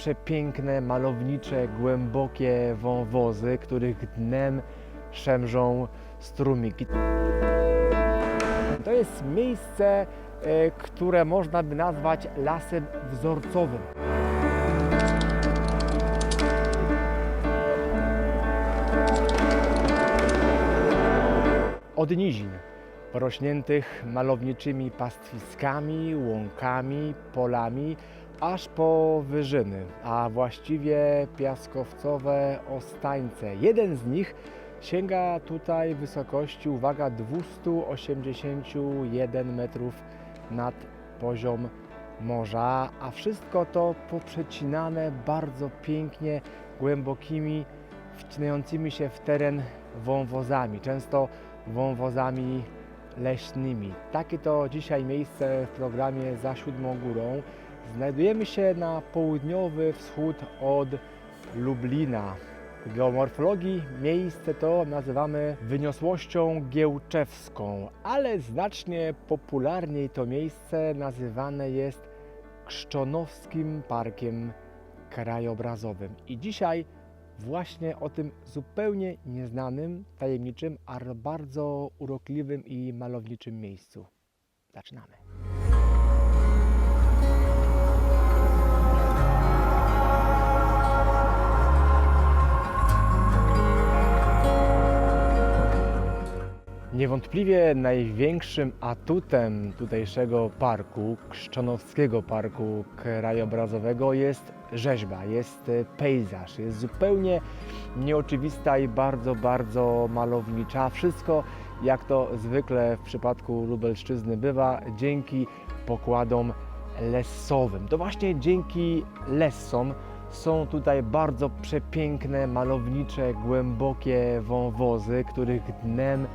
przepiękne, malownicze, głębokie wąwozy, których dnem szemrzą strumiki. To jest miejsce, e, które można by nazwać lasem wzorcowym. Od nizin porośniętych malowniczymi pastwiskami, łąkami, polami, aż po wyżyny, a właściwie piaskowcowe ostańce. Jeden z nich sięga tutaj wysokości, uwaga, 281 metrów nad poziom morza, a wszystko to poprzecinane bardzo pięknie, głębokimi, wcinającymi się w teren wąwozami, często wąwozami leśnymi. Takie to dzisiaj miejsce w programie Za Siódmą Górą. Znajdujemy się na południowy wschód od Lublina. W geomorfologii miejsce to nazywamy wyniosłością giełczewską, ale znacznie popularniej to miejsce nazywane jest Krzczonowskim Parkiem Krajobrazowym. I dzisiaj właśnie o tym zupełnie nieznanym, tajemniczym, ale bardzo urokliwym i malowniczym miejscu. Zaczynamy. Niewątpliwie największym atutem tutejszego parku, Krzczonowskiego Parku Krajobrazowego jest rzeźba, jest pejzaż, jest zupełnie nieoczywista i bardzo, bardzo malownicza. Wszystko, jak to zwykle w przypadku Lubelszczyzny bywa, dzięki pokładom lesowym. To właśnie dzięki lesom są tutaj bardzo przepiękne, malownicze, głębokie wąwozy, których dnem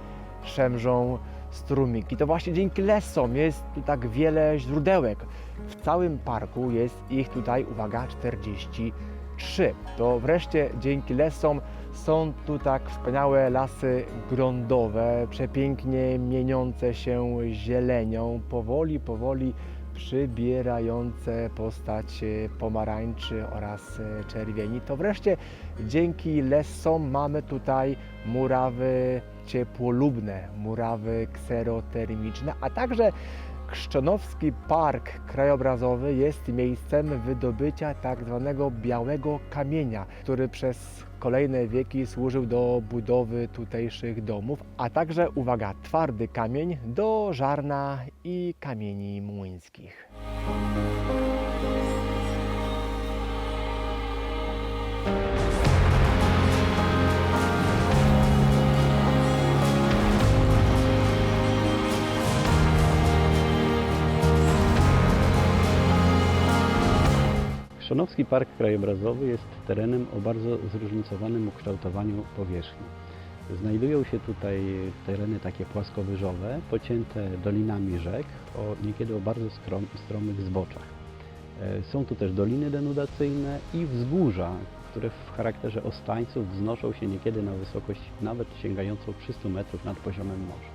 szemrzą strumiki. To właśnie dzięki lesom jest tu tak wiele źródełek. W całym parku jest ich tutaj, uwaga, 43. To wreszcie dzięki lesom są tu tak wspaniałe lasy grądowe, przepięknie mieniące się zielenią, powoli, powoli przybierające postać pomarańczy oraz e, czerwieni. To wreszcie dzięki lesom mamy tutaj murawy ciepłolubne, murawy kserotermiczne, a także Krzczonowski Park Krajobrazowy jest miejscem wydobycia tak zwanego białego kamienia, który przez kolejne wieki służył do budowy tutejszych domów, a także, uwaga, twardy kamień do żarna i kamieni młyńskich. Krzonowski Park Krajobrazowy jest terenem o bardzo zróżnicowanym ukształtowaniu powierzchni. Znajdują się tutaj tereny takie płaskowyżowe, pocięte dolinami rzek, o niekiedy o bardzo skrom, stromych zboczach. E, Są tu też doliny denudacyjne i wzgórza, które w charakterze ostańców wznoszą się niekiedy na wysokość nawet sięgającą 300 metrów nad poziomem morza.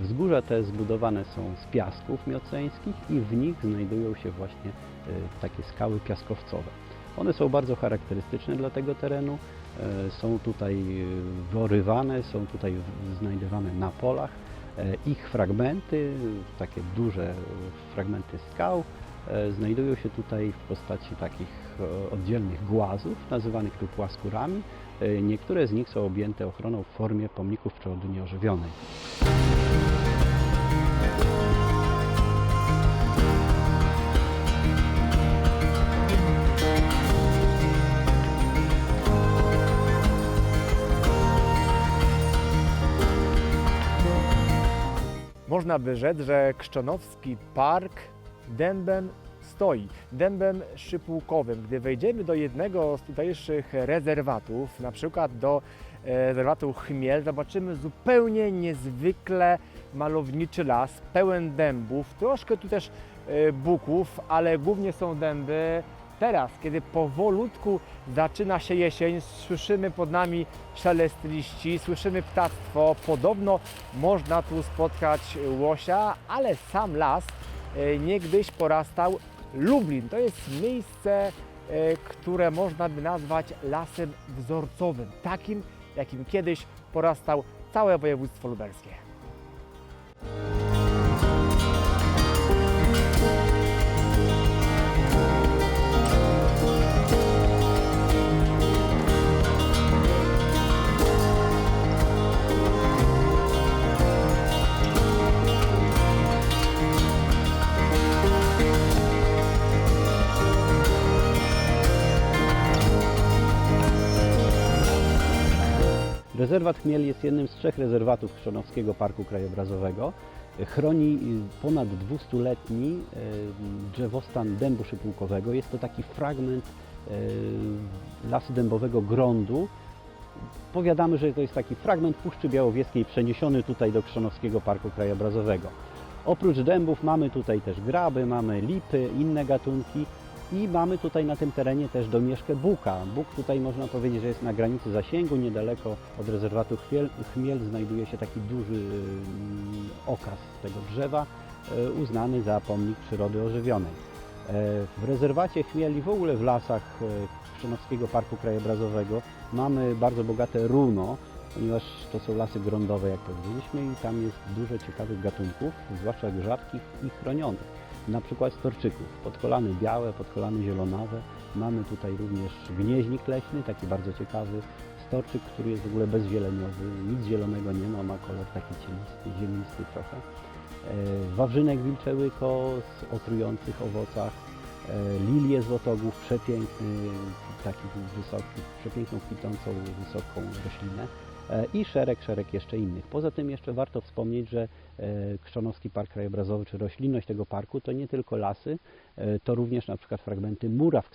Wzgórza te zbudowane są z piasków mioceńskich i w nich znajdują się właśnie e, takie skały piaskowcowe. One są bardzo charakterystyczne dla tego terenu. e, Są tutaj e, wyorywane, są tutaj znajdywane na polach. Ich fragmenty, takie duże fragmenty skał, znajdują się tutaj w postaci takich oddzielnych głazów, nazywanych tu płaskurami. Niektóre z nich są objęte ochroną w formie pomników przyrody nieożywionej. Można by rzec, że Krzczonowski Park dębem stoi, dębem szypułkowym. Gdy wejdziemy do jednego z tutejszych rezerwatów, na przykład do e, rezerwatu Chmiel, zobaczymy zupełnie niezwykle malowniczy las, pełen dębów, troszkę tu też e, buków, ale głównie są dęby. Teraz, kiedy powolutku zaczyna się jesień, słyszymy pod nami szelest liści, słyszymy ptactwo. Podobno można tu spotkać łosia, ale sam las e, niegdyś porastał Lublin. To jest miejsce, e, które można by nazwać lasem wzorcowym, takim jakim kiedyś porastał całe województwo lubelskie. Rezerwat Chmiel jest jednym z trzech rezerwatów Chrzanowskiego Parku Krajobrazowego. Chroni ponad 200-letni y, drzewostan dębu szypułkowego. Jest to taki fragment y, lasu dębowego Grądu. Powiadamy, że to jest taki fragment Puszczy Białowieskiej przeniesiony tutaj do Chrzanowskiego Parku Krajobrazowego. Oprócz dębów mamy tutaj też graby, mamy lipy, inne gatunki i mamy tutaj na tym terenie też domieszkę buka. Bóg tutaj można powiedzieć, że jest na granicy zasięgu, niedaleko od rezerwatu Chmiel, Chmiel znajduje się taki duży mm, okaz tego drzewa, e, uznany za pomnik przyrody ożywionej. E, W rezerwacie Chmiel i w ogóle w lasach e, Chrzanowskiego Parku Krajobrazowego mamy bardzo bogate runo, ponieważ to są lasy grądowe, jak powiedzieliśmy, i tam jest dużo ciekawych gatunków, zwłaszcza rzadkich i chronionych. Na przykład storczyków, podkolany białe, podkolany zielonawe. Mamy tutaj również gnieźnik leśny, taki bardzo ciekawy. Storczyk, który jest w ogóle bezzieleniowy, nic zielonego nie ma, ma kolor taki cienisty, ziemisty trochę. E, Wawrzynek wilczełyko z o trujących owocach, e, lilię złotogłów, przepiękny, taki wysoki, przepiękną kwitnącą wysoką roślinę i szereg, szereg jeszcze innych. Poza tym jeszcze warto wspomnieć, że e, Krzczonowski Park Krajobrazowy, czy roślinność tego parku to nie tylko lasy, e, to również na przykład fragmenty muraw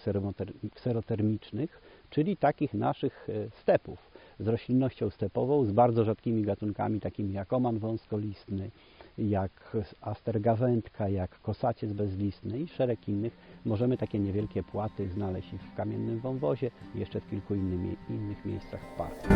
kserotermicznych, czyli takich naszych e, stepów z roślinnością stepową, z bardzo rzadkimi gatunkami takimi jak oman wąskolistny, jak astergawędka, jak kosaciec bezlistny i szereg innych. Możemy takie niewielkie płaty znaleźć w kamiennym wąwozie i jeszcze w kilku innych, innych miejscach w parku.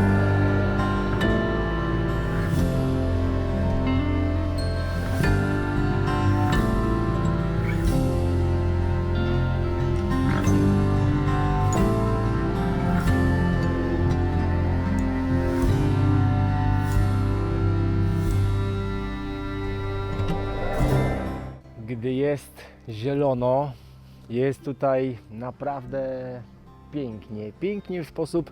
Gdy jest zielono, jest tutaj naprawdę pięknie. Pięknie w sposób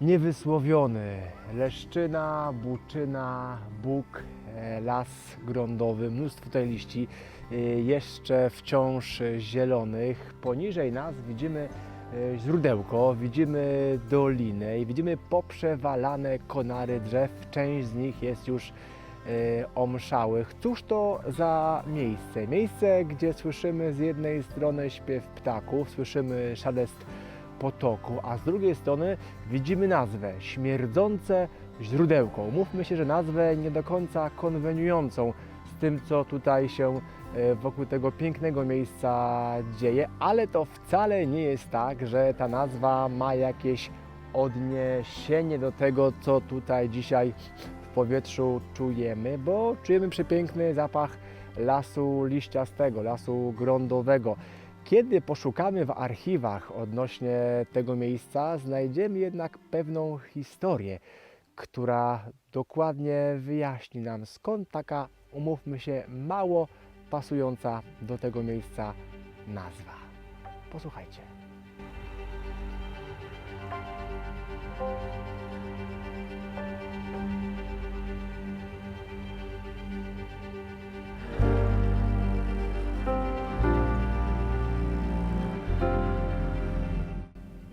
niewysłowiony. Leszczyna, buczyna, bóg, e, las grądowy, mnóstwo tutaj liści, e, jeszcze wciąż zielonych. Poniżej nas widzimy e, źródełko, widzimy dolinę i widzimy poprzewalane konary drzew. Część z nich jest już omszałych. Cóż to za miejsce? Miejsce, gdzie słyszymy z jednej strony śpiew ptaków, słyszymy szelest potoku, a z drugiej strony widzimy nazwę śmierdzące źródełko. Mówmy się, że nazwę nie do końca konweniującą z tym, co tutaj się e, wokół tego pięknego miejsca dzieje, ale to wcale nie jest tak, że ta nazwa ma jakieś odniesienie do tego, co tutaj dzisiaj powietrzu czujemy, bo czujemy przepiękny zapach lasu liściastego, lasu grądowego. Kiedy poszukamy w archiwach odnośnie tego miejsca, znajdziemy jednak pewną historię, która dokładnie wyjaśni nam skąd taka, umówmy się, mało pasująca do tego miejsca nazwa. Posłuchajcie.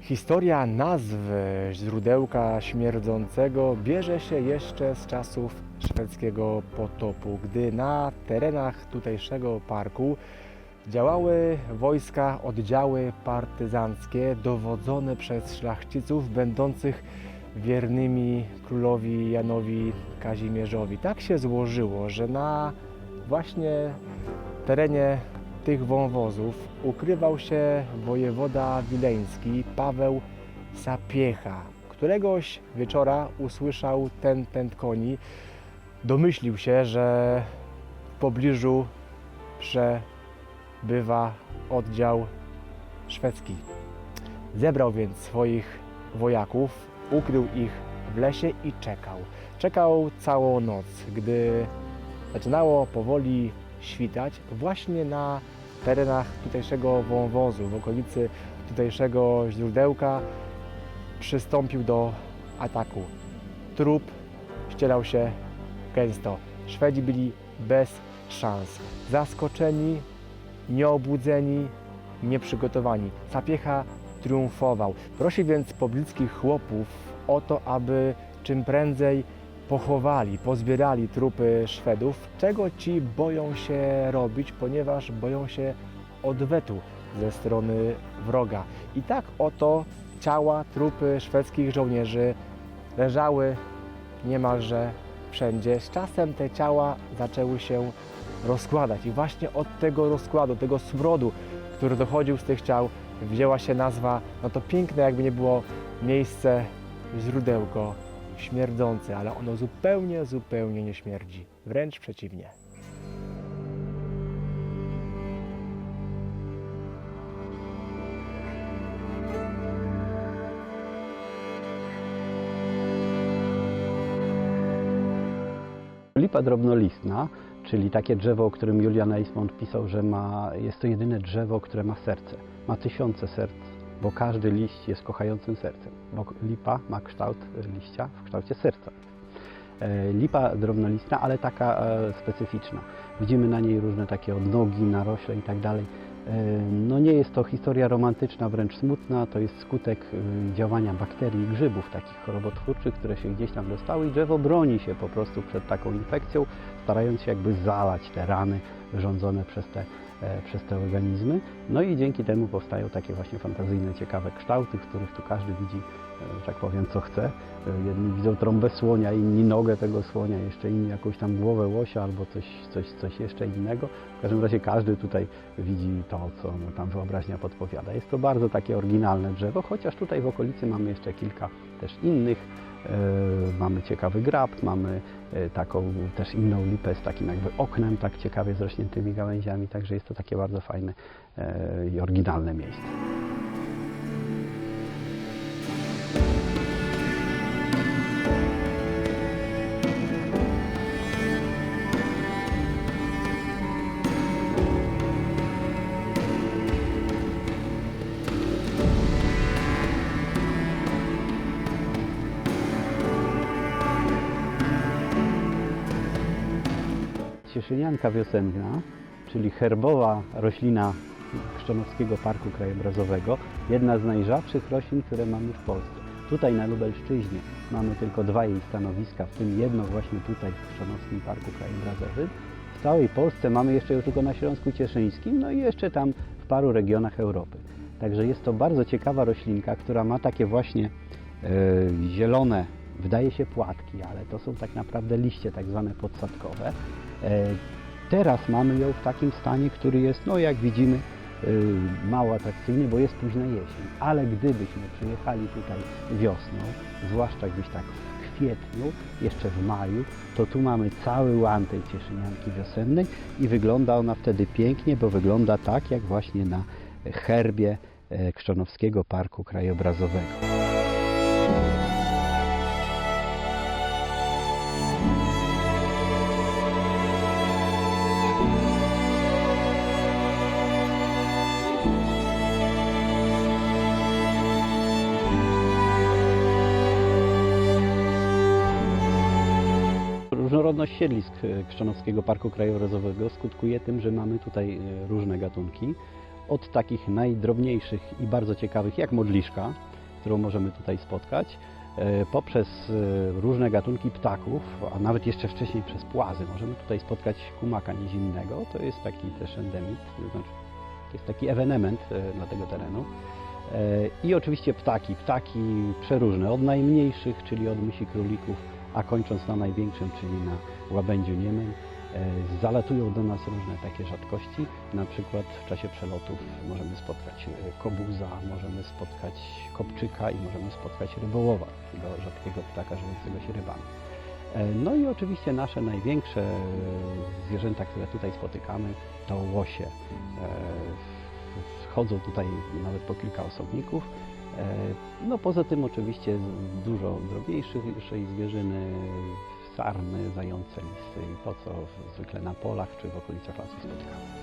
Historia nazwy źródełka śmierdzącego bierze się jeszcze z czasów szwedzkiego potopu, gdy na terenach tutejszego parku działały wojska, oddziały partyzanckie dowodzone przez szlachciców będących wiernymi królowi Janowi Kazimierzowi. Tak się złożyło, że na właśnie terenie tych wąwozów ukrywał się wojewoda wileński Paweł Sapiecha. Któregoś wieczora usłyszał ten pęd koni, domyślił się, że w pobliżu przebywa oddział szwedzki. Zebrał więc swoich wojaków, ukrył ich w lesie i czekał. Czekał całą noc, gdy zaczynało powoli świtać właśnie na terenach tutejszego wąwozu, w okolicy tutejszego źródełka przystąpił do ataku. Trup ścierał się gęsto. Szwedzi byli bez szans. Zaskoczeni, nieobudzeni, nieprzygotowani. Sapiecha triumfował. Prosi więc pobliskich chłopów o to, aby czym prędzej pochowali, pozbierali trupy Szwedów, czego ci boją się robić, ponieważ boją się odwetu ze strony wroga. I tak oto ciała, trupy szwedzkich żołnierzy leżały niemalże wszędzie. Z czasem te ciała zaczęły się rozkładać i właśnie od tego rozkładu, tego smrodu, który dochodził z tych ciał, wzięła się nazwa, no to piękne jakby nie było miejsce, źródełko śmierdzące, ale ono zupełnie, zupełnie nie śmierdzi. Wręcz przeciwnie. Lipa drobnolistna, czyli takie drzewo, o którym Julian Eismont pisał, że ma, jest to jedyne drzewo, które ma serce. Ma tysiące serc, bo każdy liść jest kochającym sercem. Bo lipa ma kształt liścia w kształcie serca. E, Lipa drobnolistna, ale taka e, specyficzna. Widzimy na niej różne takie odnogi, narośle i tak. E, No nie jest to historia romantyczna, wręcz smutna, to jest skutek działania bakterii grzybów takich chorobotwórczych, które się gdzieś tam dostały i drzewo broni się po prostu przed taką infekcją, starając się jakby zalać te rany wyrządzone przez te, przez te organizmy. No i dzięki temu powstają takie właśnie fantazyjne, ciekawe kształty, których tu każdy widzi, e, że tak powiem, co chce. Jedni widzą trąbę słonia, inni nogę tego słonia, jeszcze inni jakąś tam głowę łosia albo coś, coś, coś jeszcze innego. W każdym razie każdy tutaj widzi to, co mu tam wyobraźnia podpowiada. Jest to bardzo takie oryginalne drzewo, chociaż tutaj w okolicy mamy jeszcze kilka też innych. E, mamy ciekawy grab, mamy e, taką też inną lipę z takim jakby oknem, tak ciekawie zrośniętymi gałęziami, także jest to takie bardzo fajne e, i oryginalne miejsce. Cieszynianka wiosenna, czyli herbowa roślina Krzczonowskiego Parku Krajobrazowego, jedna z najrzadszych roślin, które mamy w Polsce. Tutaj na Lubelszczyźnie mamy tylko dwa jej stanowiska, w tym jedno właśnie tutaj w Krzczonowskim Parku Krajobrazowym. W całej Polsce mamy jeszcze ją tylko na Śląsku Cieszyńskim, no i jeszcze tam w paru regionach Europy. Także jest to bardzo ciekawa roślinka, która ma takie właśnie e, zielone, wydaje się płatki, ale to są tak naprawdę liście tak zwane podsadkowe. E, Teraz mamy ją w takim stanie, który jest, no jak widzimy, y, mało atrakcyjny, bo jest późna jesień. Ale gdybyśmy przyjechali tutaj wiosną, zwłaszcza gdzieś tak w kwietniu, jeszcze w maju, to tu mamy cały łan tej cieszynianki wiosennej i wygląda ona wtedy pięknie, bo wygląda tak, jak właśnie na herbie e, Krzczonowskiego Parku Krajobrazowego. Różnorodność siedlisk e, Krzczanowskiego Parku Krajobrazowego skutkuje tym, że mamy tutaj e, różne gatunki. Od takich najdrobniejszych i bardzo ciekawych, jak modliszka, którą możemy tutaj spotkać, e, poprzez e, różne gatunki ptaków, a nawet jeszcze wcześniej przez płazy. Możemy tutaj spotkać kumaka nizinnego, to jest taki też endemit, to znaczy jest taki ewenement e, dla tego terenu. E, I oczywiście ptaki, ptaki przeróżne, od najmniejszych, czyli od mysi królików, a kończąc na największym, czyli na łabędziu niemym. E, Zalatują do nas różne takie rzadkości, na przykład w czasie przelotów możemy spotkać e, kobuza, możemy spotkać kopczyka i możemy spotkać rybołowa, takiego rzadkiego ptaka żywiącego się rybami. E, No i oczywiście nasze największe zwierzęta, które tutaj spotykamy, to łosie. Chodzą tutaj nawet po kilka osobników No poza tym oczywiście dużo drobniejszej zwierzyny, sarny, zające, lisy i to, co zwykle na polach czy w okolicach lasu spotykamy.